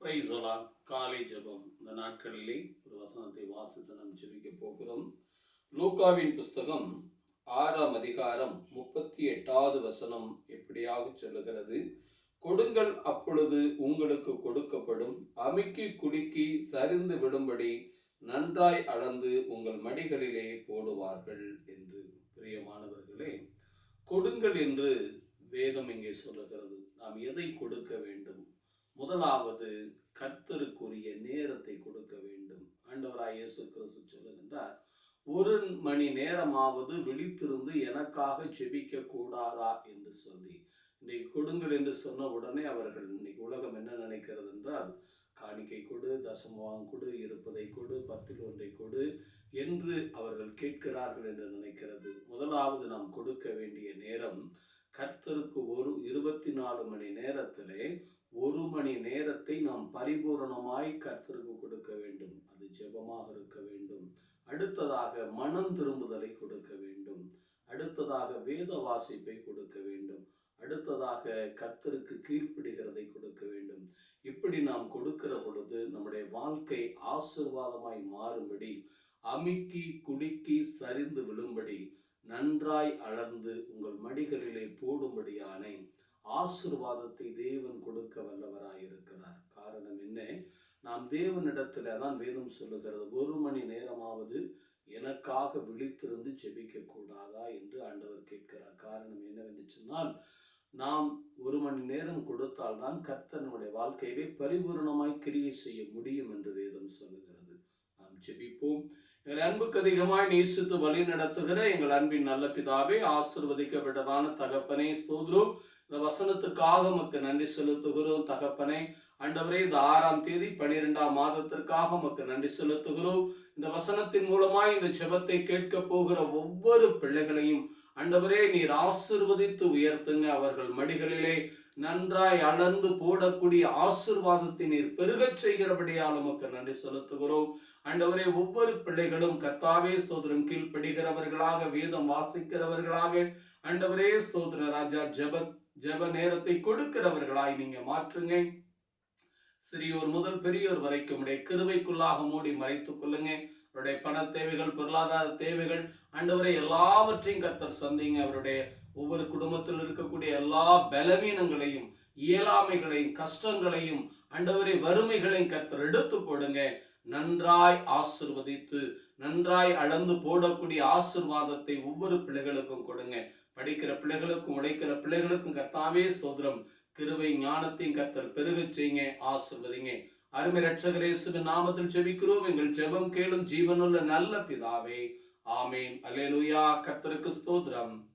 பிரைசோலா காலை ஜபம். இந்த நாட்களிலே ஒரு வசனத்தை வாசித்து நாம் ஜெபிக்க போகிறோம். லூக்காவின் புஸ்தகம் ஆறாம் அதிகாரம் முப்பத்தி எட்டாவது வசனம் எப்படியாக சொல்லுகிறது. கொடுங்கள் அப்பொழுது உங்களுக்கு கொடுக்கப்படும். அமுக்கி குலுக்கி சரிந்து விடும்படி நன்றாய் அளந்து உங்கள் மடிகளிலே போடுவார்கள் என்று. பிரியமானவர்களே கொடுங்கள் என்று வேதம் இங்கே சொல்லுகிறது. நாம் எதை கொடுக்க வேண்டும்? முதலாவது கர்த்தருக்குரிய நேரத்தை கொடுக்க வேண்டும். ஆண்டவராய் இயேசு கிறிஸ்து சொல்லுகின்றார் ஒரு மணி நேரமாவது விழித்திருந்து எனக்காக ஜெபிக்க கூடாதா என்று சொல்லி. இன்னைக்கு கொடுங்கள் என்று சொன்ன உடனே அவர்கள் இன்னைக்கு உலகம் என்ன நினைக்கிறது என்றால் காணிக்கை கொடு தசமவாகம் கொடு இருப்பதை கொடு பத்தில் ஒன்றை கொடு என்று அவர்கள் கேட்கிறார்கள் என்று நினைக்கிறது. முதலாவது நாம் கொடுக்க வேண்டிய நேரம் கர்த்தருக்கு ஒரு இருபத்தி நாலு மணி நேரத்திலே ஒரு மணி நேரத்தை நாம் பரிபூரணமாய் கர்த்தருக்கு கொடுக்க வேண்டும். அது ஜெபமாக இருக்க வேண்டும். அடுத்ததாக மனம் திரும்புதலை கொடுக்க வேண்டும். அடுத்ததாக வேத வாசிப்பை கொடுக்க வேண்டும். அடுத்ததாக கர்த்தருக்கு கீழ்ப்பிடுகிறதை கொடுக்க வேண்டும். இப்படி நாம் கொடுக்கிற பொழுது நம்முடைய வாழ்க்கை ஆசிர்வாதமாய் மாறும்படி அமுக்கி குலுக்கி சரிந்து விழும்படி நன்றாய் அளந்து உங்கள் மடிகளிலே போடும்படியான ஆசிர்வாதத்தை தேவன் கொடுக்க வல்லவராய் இருக்கிறார் காரணம் என்ன நாம் தேவனிடத்துல தான் வேதம் சொல்லுகிறது. ஒரு மணி நேரமாவது எனக்காக விழித்திருந்து ஜெபிக்க கூடாதா என்று ஆண்டவர் கேட்கிறார். காரணம் என்னவென்று சொன்னால் நாம் ஒரு மணி நேரம் கொடுத்தால்தான் தான் நம்முடைய வாழ்க்கையிலே பரிபூரணமாய் கிரியை செய்ய முடியும் என்று வேதம் சொல்லுகிறது. நாம் ஜெபிப்போம். எங்கள் அன்புக்கு அதிகமாய் நேசித்து வழி நடத்துகிற எங்கள் அன்பின் நல்ல பிதாவே ஆசிர்வதிக்கப்பட்டதான தகப்பனே ஸ்தோத்ரம். இந்த வசனத்துக்காக உமக்கு நன்றி செலுத்துகிறோம் தகப்பனே. ஆண்டவரே இந்த ஆறாம் தேதி பனிரெண்டாம் மாதத்திற்காக உமக்கு நன்றி செலுத்துகிறோம். இந்த வசனத்தின் மூலமாய் இந்த ஜெபத்தை கேட்க போகிற ஒவ்வொரு பிள்ளைகளையும் அண்டவரே நீர் ஆசிர்வதித்து உயர்த்துங்க. அவர்கள் மடிகளிலே நன்றாய் அளந்து போடக்கூடிய ஆசிர்வாதத்தை நீர் பெருகச் செய்கிறபடியால் உமக்கு நன்றி செலுத்துகிறோம். அண்டவரே ஒவ்வொரு பிள்ளைகளும் கர்த்தாவே சோதரம் கீழ்ப்படுகிறவர்களாக வேதம் வாசிக்கிறவர்களாக அண்டவரே சோதர ராஜா ஜபத் ஜெப நேரத்தை கொடுக்கிறவர்களாய் நீங்க மாற்றுங்க. சிறியோர் முதல் பெரியோர் வரைக்கும் உடைய கிருவைக்குள்ளாக மூடி மறைத்துக் கொள்ளுங்க. அவருடைய பண தேவைகள் பொருளாதார தேவைகள் அண்டவரை எல்லாவற்றையும் கத்தர் சந்திங்க. அவருடைய ஒவ்வொரு குடும்பத்தில் இருக்கக்கூடிய எல்லா பலவீனங்களையும் இயலாமைகளையும் கஷ்டங்களையும் அண்டவரை வறுமைகளையும் கத்தர் எடுத்து போடுங்க. நன்றாய் ஆசிர்வதித்து நன்றாய் அளந்து போடக்கூடிய ஆசிர்வாதத்தை ஒவ்வொரு பிள்ளைகளுக்கும் கொடுங்க. படிக்கிற பிள்ளைகளுக்கும் உழைக்கிற பிள்ளைகளுக்கும் கர்த்தாவே சோதரம். கிருவை ஞானத்தையும் கர்த்தர் பெருக செய்யுங்க ஆசிர்வதிங்க. அருமை ரட்சகரேசுவின் நாமத்தில் ஜெபிக்கிறோம். எங்கள் ஜெபம் கேளும் ஜீவனுள்ள நல்ல பிதாவே. ஆமேன். அல்லேலூயா. கர்த்தருக்கு ஸ்தோத்ரம்